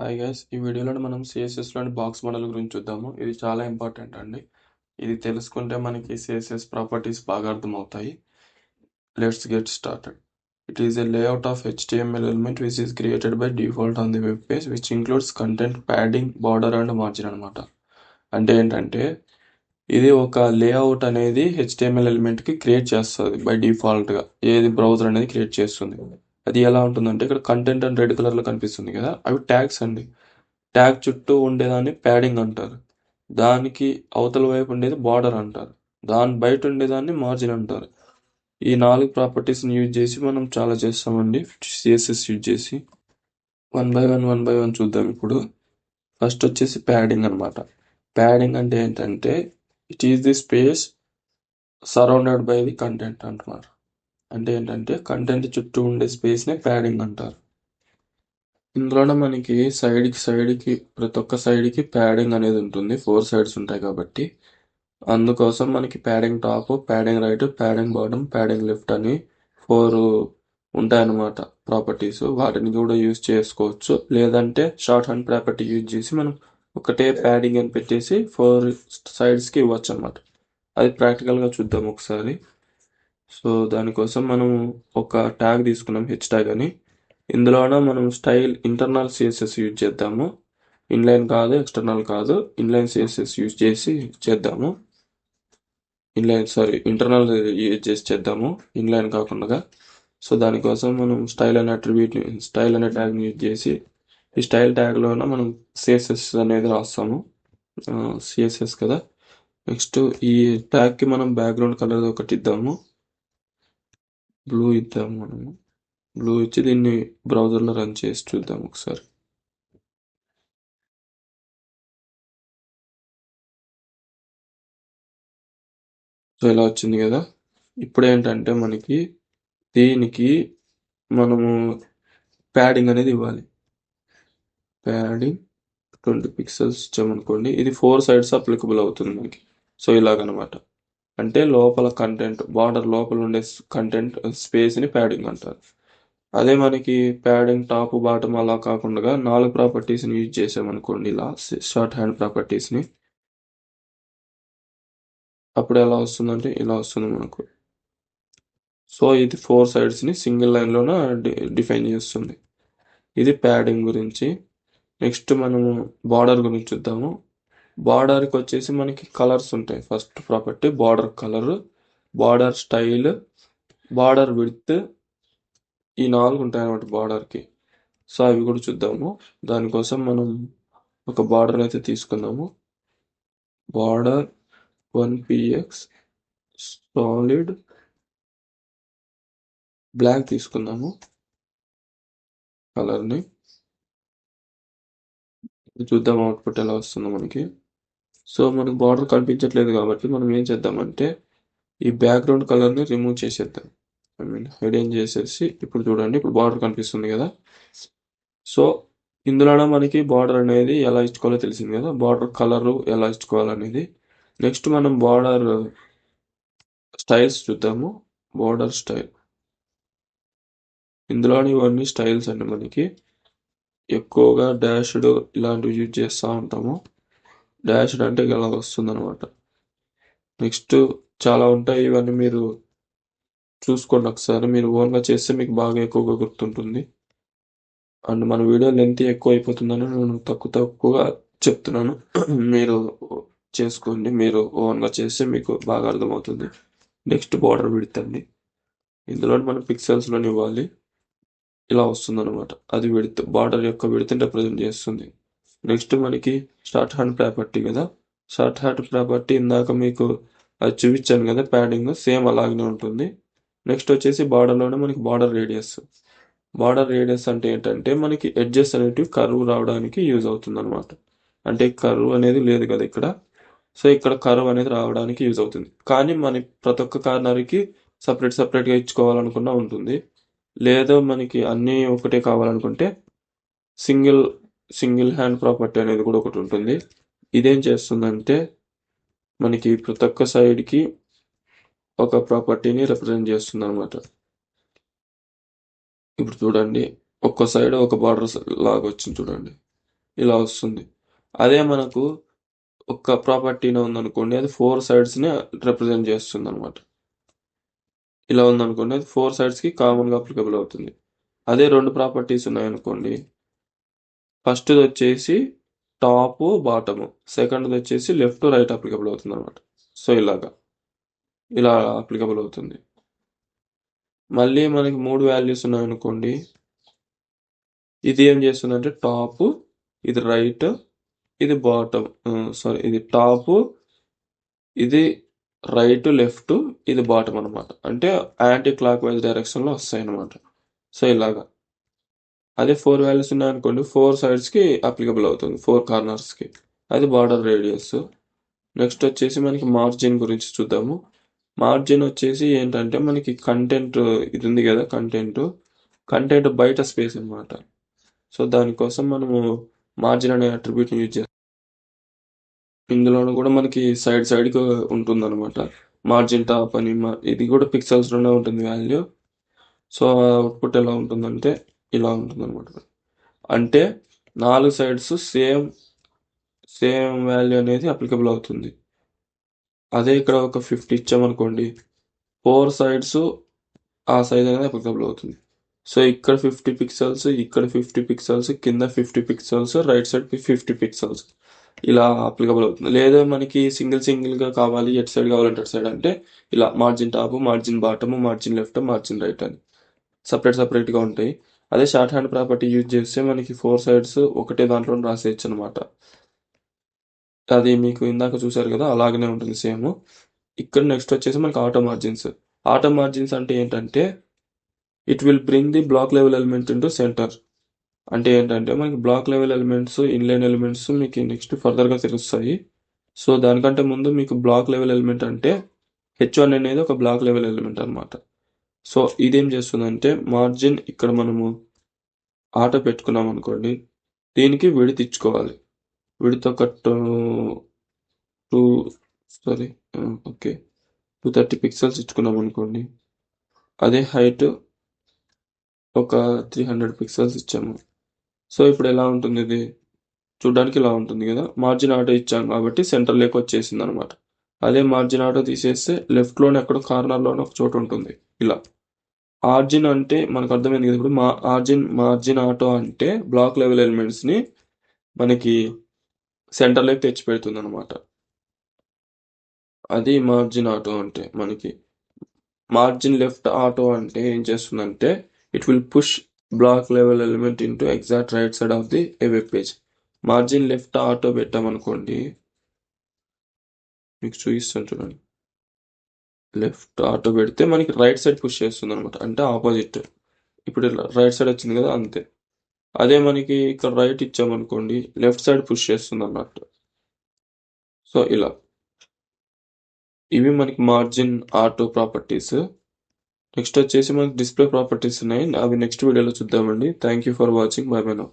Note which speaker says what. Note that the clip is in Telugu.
Speaker 1: హాయ్ గైస్ ఈ వీడియోలో మనం సిఎస్ఎస్లోని బాక్స్ మోడల్ గురించి చూద్దాము. ఇది చాలా ఇంపార్టెంట్ అండి. ఇది తెలుసుకుంటే మనకి సిఎస్ఎస్ ప్రాపర్టీస్ బాగా అర్థమవుతాయి. Let's get started it is a layout of HTML element which is created by default on the web page which includes content padding border and margin అనమాట అంటే ఏంటంటే ఇది ఒక లేఅవుట్ అనేది హెచ్టిఎంఎల్ ఎలిమెంట్కి క్రియేట్ చేస్తుంది బై డిఫాల్ట్గా ఏది బ్రౌజర్ అనేది క్రియేట్ చేస్తుంది. అది ఎలా ఉంటుందంటే ఇక్కడ కంటెంట్ అని రెడ్ కలర్లో కనిపిస్తుంది కదా అవి ట్యాగ్స్ అండి. ట్యాగ్ చుట్టూ ఉండేదాన్ని ప్యాడింగ్ అంటారు. దానికి అవతల వైపు ఉండేది బార్డర్ అంటారు. దాని బయట ఉండేదాన్ని మార్జిన్ అంటారు. ఈ నాలుగు ప్రాపర్టీస్ని యూజ్ చేసి మనం చాలా చేస్తామండి. సిఎస్ఎస్ యూజ్ చేసి one by one one by one చూద్దాం ఇప్పుడు. ఫస్ట్ వచ్చేసి ప్యాడింగ్ అనమాట ప్యాడింగ్ అంటే ఏంటంటే it is the space surrounded by the content అంటున్నారు. అంటే ఏంటంటే కంటెంట్ చుట్టూ ఉండే స్పేస్నే ప్యాడింగ్ అంటారు. ఇందులోనే మనకి సైడ్కి సైడ్కి ప్రతి ఒక్క సైడ్కి ప్యాడింగ్ అనేది ఉంటుంది. ఫోర్ సైడ్స్ ఉంటాయి కాబట్టి. అందుకోసం మనకి padding top padding right padding bottom padding left అని ఫోర్ ఉంటాయన్నమాట ప్రాపర్టీస్ వాటిని కూడా యూజ్ చేసుకోవచ్చు. లేదంటే షార్ట్ హ్యాండ్ ప్రాపర్టీ యూజ్ చేసి మనం ఒకటే ప్యాడింగ్ అని పెట్టేసి ఫోర్ సైడ్స్కి ఇవ్వచ్చు అనమాట అది ప్రాక్టికల్గా చూద్దాం ఒకసారి. సో దానికోసం మనం ఒక ట్యాగ్ తీసుకున్నాం హెచ్ ట్యాగ్ అని. ఇందులోన మనం స్టైల్ ఇంటర్నల్ సిఎస్ఎస్ యూజ్ చేద్దాము. ఇన్లైన్ కాదు ఎక్స్టర్నల్ కాదు. ఇన్లైన్ సిఎస్ఎస్ యూజ్ చేసి చేద్దాము. ఇన్లైన్ సారీ ఇంటర్నల్ యూజ్ చేసి చేద్దాము. ఇన్లైన్ కాకుండా. సో దానికోసం మనం స్టైల్ అనే అట్రిబ్యూట్ స్టైల్ అనే ట్యాగ్ని యూజ్ చేసి ఈ స్టైల్ ట్యాగ్లోన మనం సిఎస్ఎస్ అనేది రాస్తాము. సిఎస్ఎస్ కదా. నెక్స్ట్ ఈ ట్యాగ్కి మనం బ్యాక్గ్రౌండ్ కలర్ ఒకటి ఇద్దాము. బ్లూ ఇద్దాము మనము. బ్లూ ఇచ్చి దీన్ని బ్రౌజర్లో రన్ చేసి చూద్దాం ఒకసారి. సో ఇలా వచ్చింది కదా. ఇప్పుడు ఏంటంటే మనకి దీనికి మనము ప్యాడింగ్ అనేది ఇవ్వాలి. ప్యాడింగ్ ట్వంటీ పిక్సెల్స్ ఇచ్చామనుకోండి. ఇది ఫోర్ సైడ్స్ అప్లికబుల్ అవుతుంది మనకి. సో ఇలాగనమాట. అంటే లోపల కంటెంట్ బార్డర్ లోపల ఉండే కంటెంట్ స్పేస్ని ప్యాడింగ్ అంటారు. అదే మనకి ప్యాడింగ్ టాప్ బాటమ్ అలా కాకుండా నాలుగు ప్రాపర్టీస్ని యూజ్ చేసామనుకోండి ఇలా షార్ట్ హ్యాండ్ ప్రాపర్టీస్ని అప్పుడు ఎలా వస్తుందంటే ఇలా వస్తుంది మనకు. సో ఇది ఫోర్ సైడ్స్ని సింగిల్ లైన్లోన డిఫైన్ చేస్తుంది. ఇది ప్యాడింగ్ గురించి. నెక్స్ట్ మనము బార్డర్ గురించి చూద్దాము. బార్డర్కి వచ్చేసి మనకి కలర్స్ ఉంటాయి. First property border colour border style border width ఈ నాలుగు ఉంటాయి అన్నమాట బార్డర్కి సో అవి కూడా చూద్దాము. దానికోసం మనం ఒక బార్డర్ అయితే తీసుకుందాము. Border one PX solid black తీసుకుందాము కలర్ని చూద్దాం అవుట్పుట్ ఎలా వస్తుందో మనకి. సో మనకు బార్డర్ కనిపించట్లేదు కాబట్టి మనం ఏం చేద్దామంటే ఈ బ్యాక్గ్రౌండ్ కలర్ని రిమూవ్ చేసేద్దాం. ఐ మీన్ హైడ్ చేసేసి ఇప్పుడు చూడండి ఇప్పుడు బార్డర్ కనిపిస్తుంది కదా. సో ఇందులోనే మనకి బార్డర్ అనేది ఎలా ఇచ్చుకోవాలో తెలిసింది కదా. బార్డర్ కలరు ఎలా ఇచ్చుకోవాలనేది. నెక్స్ట్ మనం బార్డర్ స్టైల్స్ చూద్దాము. బార్డర్ స్టైల్ ఇందులోని ఇవన్నీ స్టైల్స్ అండి మనకి. ఎక్కువగా డాష్డ్ ఇలాంటివి యూజ్ చేస్తూ ఉంటాము. డాష్డ్ అంటే ఇలా వస్తుంది అనమాట నెక్స్ట్ చాలా ఉంటాయి ఇవన్నీ మీరు చూసుకోండి ఒకసారి. మీరు ఓన్గా చేస్తే మీకు బాగా ఎక్కువగా గుర్తుంటుంది. అండ్ మన వీడియో లెంత్ ఎక్కువ అయిపోతుందని నేను తక్కువ తక్కువగా చెప్తున్నాను. మీరు చేసుకోండి మీరు ఓన్గా చేస్తే మీకు బాగా అర్థమవుతుంది. నెక్స్ట్ బార్డర్ విడతండి ఇందులో మనం పిక్సెల్స్లోని ఇవ్వాలి. ఇలా వస్తుంది అనమాట అది విడుతు బార్డర్ యొక్క విడుతుంటే ప్రజెంట్ చేస్తుంది. నెక్స్ట్ మనకి షార్ట్ హ్యాండ్ ప్రాపర్టీ కదా. షార్ట్ హ్యాండ్ ప్రాపర్టీ ఇందాక మీకు అది చూపించాను కదా ప్యాడింగ్ సేమ్ అలాగనే ఉంటుంది. నెక్స్ట్ వచ్చేసి బార్డర్లోనే మనకి బార్డర్ రేడియస్. బార్డర్ రేడియస్ అంటే ఏంటంటే మనకి ఎడ్జెస్ అనేటివి కరువు రావడానికి యూజ్ అవుతుంది అనమాట అంటే కరువు అనేది లేదు కదా ఇక్కడ. సో ఇక్కడ కరువు అనేది రావడానికి యూజ్ అవుతుంది. కానీ మన ప్రతి ఒక్క కార్నర్కి సపరేట్ సపరేట్గా ఇచ్చుకోవాలనుకున్నా ఉంటుంది. లేదా మనకి అన్నీ ఒకటే కావాలనుకుంటే సింగిల్ సింగిల్ హ్యాండ్ ప్రాపర్టీ అనేది కూడా ఒకటి ఉంటుంది. ఇదేం చేస్తుందంటే మనకి ప్రతి ఒక్క సైడ్కి ఒక ప్రాపర్టీని రిప్రజెంట్ చేస్తుంది అనమాట ఇప్పుడు చూడండి ఒక్క సైడ్ ఒక బార్డర్ లాగా వచ్చింది చూడండి. ఇలా వస్తుంది. అదే మనకు ఒక్క ప్రాపర్టీనే ఉందనుకోండి అది ఫోర్ సైడ్స్ని రిప్రజెంట్ చేస్తుంది అనమాట ఇలా ఉందనుకోండి అది ఫోర్ సైడ్స్కి కామన్గా అప్లికబుల్ అవుతుంది. అదే రెండు ప్రాపర్టీస్ ఉన్నాయనుకోండి ఫస్ట్ది వచ్చేసి టాప్ బాటము. సెకండ్ వచ్చేసి లెఫ్ట్ రైట్ అప్లికబుల్ అవుతుంది అనమాట సో ఇలాగా. ఇలా అప్లికబుల్ అవుతుంది. మళ్ళీ మనకి మూడు వాల్యూస్ ఉన్నాయనుకోండి. ఇది ఏం చేస్తుందంటే టాప్ ఇది రైట్ ఇది బాటమ్ సారీ ఇది టాప్ ఇది రైట్ లెఫ్ట్ ఇది బాటమ్ అనమాట అంటే యాంటీ క్లాక్ వైజ్ డైరెక్షన్లో వస్తాయి అనమాట సో ఇలాగా. అదే ఫోర్ వాల్యూస్ ఉన్నాయనుకోండి ఫోర్ సైడ్స్కి అప్లికబుల్ అవుతుంది ఫోర్ కార్నర్స్కి అది బార్డర్ రేడియస్ నెక్స్ట్ వచ్చేసి మనకి మార్జిన్ గురించి చూద్దాము. మార్జిన్ వచ్చేసి ఏంటంటే మనకి కంటెంట్ ఇది ఉంది కదా కంటెంట్ కంటెంట్ బయట స్పేస్ అనమాట సో దానికోసం మనము మార్జిన్ అనే అట్రిబ్యూట్ని యూజ్ చేస్తాం. ఇందులోనూ కూడా మనకి సైడ్ సైడ్కి ఉంటుంది అనమాట మార్జిన్ టాప్ అని మా- ఇది కూడా పిక్సెల్స్లోనే ఉంటుంది వాల్యూ సో అవుట్పుట్ ఎలా ఉంటుందంటే ఇలా ఉంటుంది అనమాట అంటే నాలుగు సైడ్స్ సేమ్ సేమ్ వాల్యూ అనేది అప్లికబుల్ అవుతుంది. అదే ఇక్కడ ఒక ఫిఫ్టీ ఇచ్చామనుకోండి ఫోర్ సైడ్స్ ఆ సైజ్ అనేది అప్లికబుల్ అవుతుంది. సో ఇక్కడ ఫిఫ్టీ పిక్సెల్స్ ఇక్కడ ఫిఫ్టీ పిక్సెల్స్ కింద fifty pixels right side fifty pixels ఇలా అప్లికబుల్ అవుతుంది. లేదా మనకి సింగిల్ సింగిల్గా కావాలి ఎట్ సైడ్ కావాలంటే అటు సైడ్ అంటే ఇలా margin top margin bottom margin left margin right అని. సపరేట్ సపరేట్గా ఉంటాయి. అదే షార్ట్ హ్యాండ్ ప్రాపర్టీ యూజ్ చేస్తే మనకి ఫోర్ సైడ్స్ ఒకటే దాంట్లో రాసేయచ్చు అనమాట అది మీకు ఇందాక చూసారు కదా అలాగనే ఉంటుంది సేమ్. ఇక్కడ నెక్స్ట్ వచ్చేసి మనకి ఆటో మార్జిన్స్. ఆటో మార్జిన్స్ అంటే ఏంటంటే it will bring the block level element into centre. అంటే ఏంటంటే మనకి block level elements inline elements మీకు నెక్స్ట్ ఫర్దర్గా తెలుస్తాయి. సో దానికంటే ముందు మీకు బ్లాక్ లెవెల్ ఎలిమెంట్ అంటే హెచ్ వన్ అనేది ఒక బ్లాక్ లెవెల్ ఎలిమెంట్ అనమాట సో ఇదేం చేస్తుందంటే మార్జిన్ ఇక్కడ మనము ఆటో పెట్టుకున్నాం అనుకోండి దీనికి విడి ఇచ్చుకోవాలి విడిత్ ఒక two sorry okay. Two thirty pixels ఇచ్చుకున్నాం అనుకోండి అదే హైట్ ఒక త్రీ హండ్రెడ్ పిక్సెల్స్ ఇచ్చాము. సో ఇప్పుడు ఎలా ఉంటుంది ఇది? చూడడానికి ఇలా ఉంటుంది కదా? మార్జిన్ ఆటో ఇచ్చాం కాబట్టి సెంటర్ లేక వచ్చేసింది అనమాట అదే మార్జిన్ ఆటో తీసేస్తే లెఫ్ట్లోనే ఎక్కడో కార్నర్లోనే ఒక చోటు ఉంటుంది. ఇలా. ఆర్జిన్ అంటే మనకు అర్థమైంది కదా ఇప్పుడు మా ఆర్జిన్ మార్జిన్ ఆటో అంటే బ్లాక్ లెవెల్ ఎలిమెంట్స్ని మనకి సెంటర్లోకి తెచ్చి పెడుతుంది అనమాట అది మార్జిన్ ఆటో అంటే మనకి. మార్జిన్ లెఫ్ట్ ఆటో అంటే ఏం చేస్తుందంటే it will push block level element into exact right side of the a web page. Margin left auto పెట్టామనుకోండి మీకు చూపిస్తాను చూడండి. లెఫ్ట్ ఆటో పెడితే మనకి రైట్ సైడ్ పుష్ చేస్తుంది అనమాట అంటే ఆపోజిట్. ఇప్పుడు రైట్ సైడ్ వచ్చింది కదా అంతే. అదే మనకి ఇక్కడ రైట్ ఇచ్చామనుకోండి లెఫ్ట్ సైడ్ పుష్ చేస్తుంది అన్నట్టు సో ఇలా. ఇవి మనకి మార్జిన్ ఆటో ప్రాపర్టీస్. నెక్స్ట్ వచ్చేసి మనకి డిస్ప్లే ప్రాపర్టీస్ ఉన్నాయి. అవి నెక్స్ట్ వీడియోలో చూద్దామండి. Thank you for watching. Bye bye now